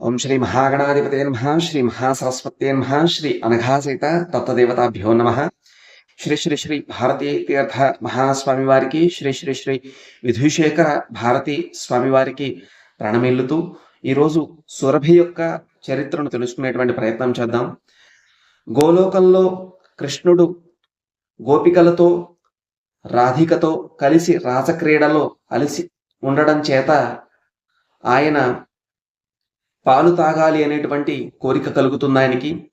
ఓం శ్రీ మహాగణాధిపతే నమ శ్రీ మహాసరస్వతే నమ శ్రీ అనఘాసహిత తత్వదేవతాభ్యో నమ. శ్రీ శ్రీ శ్రీ భారతీ తీర్థ మహాస్వామి వారికి శ్రీ శ్రీ శ్రీ విధుశేఖర భారతీ స్వామి వారికి ప్రణమిల్లుతూ ఈరోజు సురభి యొక్క చరిత్రను తెలుసుకునేటువంటి ప్రయత్నం చేద్దాం. గోలోకంలో కృష్ణుడు గోపికలతో రాధికతో కలిసి రాసక్రీడలో అలసి ఉండడం చేత ఆయన పాలు తాగాలి అనేటువంటి కోరిక కలుగుతుంది ఆయనకి.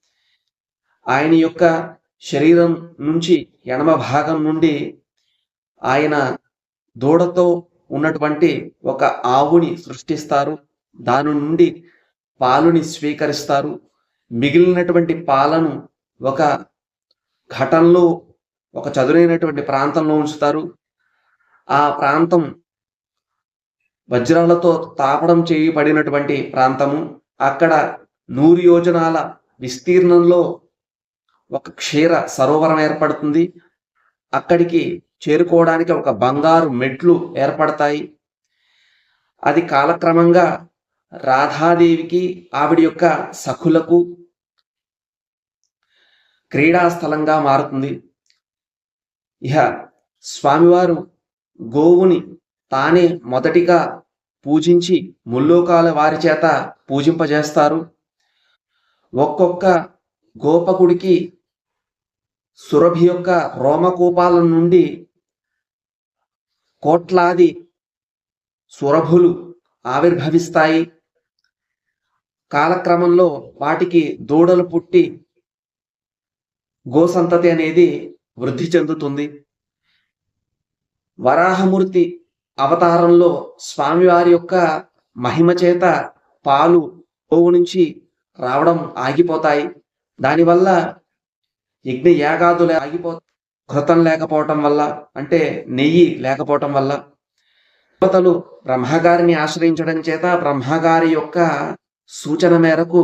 ఆయన యొక్క శరీరం నుంచి ఎడమ భాగం నుండి ఆయన దూడతో ఉన్నటువంటి ఒక ఆవుని సృష్టిస్తారు. దాని నుండి పాలుని స్వీకరిస్తారు. మిగిలినటువంటి పాలను ఒక ఘటంలో ఒక చదునైనటువంటి ప్రాంతంలో ఉంచుతారు. ఆ ప్రాంతం వజ్రాలతో తాపడం చేయబడినటువంటి ప్రాంతము. అక్కడ నూరు యోజనాల విస్తీర్ణంలో ఒక క్షీర సరోవరం ఏర్పడుతుంది. అక్కడికి చేరుకోవడానికి ఒక బంగారు మెట్లు ఏర్పడతాయి. అది కాలక్రమంగా రాధాదేవికి ఆవిడ యొక్క సఖులకు క్రీడాస్థలంగా మారుతుంది. ఇహ స్వామివారు గోవుని తానే మొదటిగా పూజించి ముల్లోకాల వారి చేత పూజింపజేస్తారు. ఒక్కొక్క గోపకుడికి సురభి యొక్క రోమకూపాల నుండి కోట్లాది సురభులు ఆవిర్భవిస్తాయి. కాలక్రమంలో వాటికి దూడలు పుట్టి గోసంతతి అనేది వృద్ధి చెందుతుంది. వరాహమూర్తి అవతారంలో స్వామివారి యొక్క మహిమ చేత పాలు పోవు నుంచి రావడం ఆగిపోతాయి. దానివల్ల యజ్ఞ యాగాదులు ఆగిపో కృతం లేకపోవటం వల్ల అంటే నెయ్యి లేకపోవటం వల్ల దేవతలు బ్రహ్మగారిని ఆశ్రయించడం చేత బ్రహ్మగారి యొక్క సూచన మేరకు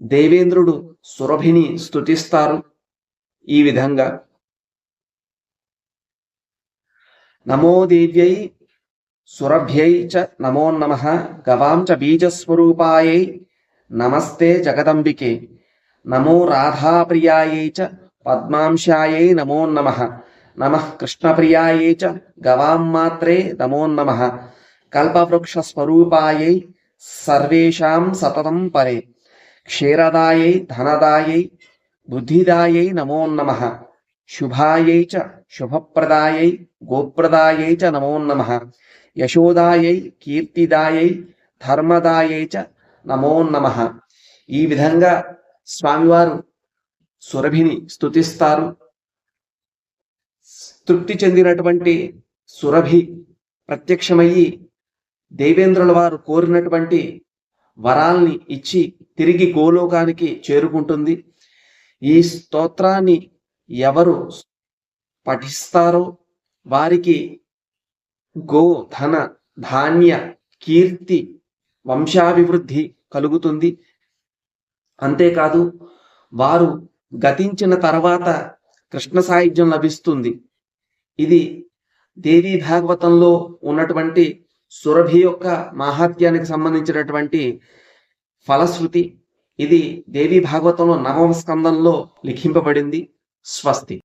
దేవేంద్రుడు సురభిని స్తుతిస్తారు. ఈ విధంగా నమో దేవ్యై సురభ్యై చ నమో నమ గవాం చ బీజస్వరూపాయై నమస్తే జగదంబికే. నమో రాధాప్రియాయై చ పద్మాంశాయై నమో నమ. నమ కృష్ణప్రియాయై చ గవాం మాత్రే నమో నమ. కల్పవృక్షస్వరూపాయై సర్వేషాం సతతం పరే. క్షీరదాయై ధనదాయై బుద్ధిదాయై నమో నమ. శుభాయై చ శుభప్రదాయై గోప్రదాయై చ నమో నమ. యశోదాయై కీర్తిదాయై ధర్మదాయై చ నమో నమ. ఈ విధంగా స్వామివారు సురభిని స్తుతిస్తారు. తృప్తి చెందినటువంటి సురభి ప్రత్యక్షమయ్యి దేవేంద్రుల వారు కోరినటువంటి వరాల్ని ఇచ్చి తిరిగి గోలోకానికి చేరుకుంటుంది. ఈ స్తోత్రాన్ని ఎవరు పఠిస్తారో వారికి గో ధన ధాన్య కీర్తి వంశాభివృద్ధి కలుగుతుంది. అంతేకాదు వారు గతించిన తర్వాత కృష్ణ సాహిత్యం లభిస్తుంది. ఇది దేవీ భాగవతంలో ఉన్నటువంటి సురభి యొక్క మాహాత్యానికి సంబంధించినటువంటి ఫలశ్రుతి. ఇది దేవీ భాగవతంలో నవమ స్కందంలో లిఖింపబడింది. સ્વસ્તિક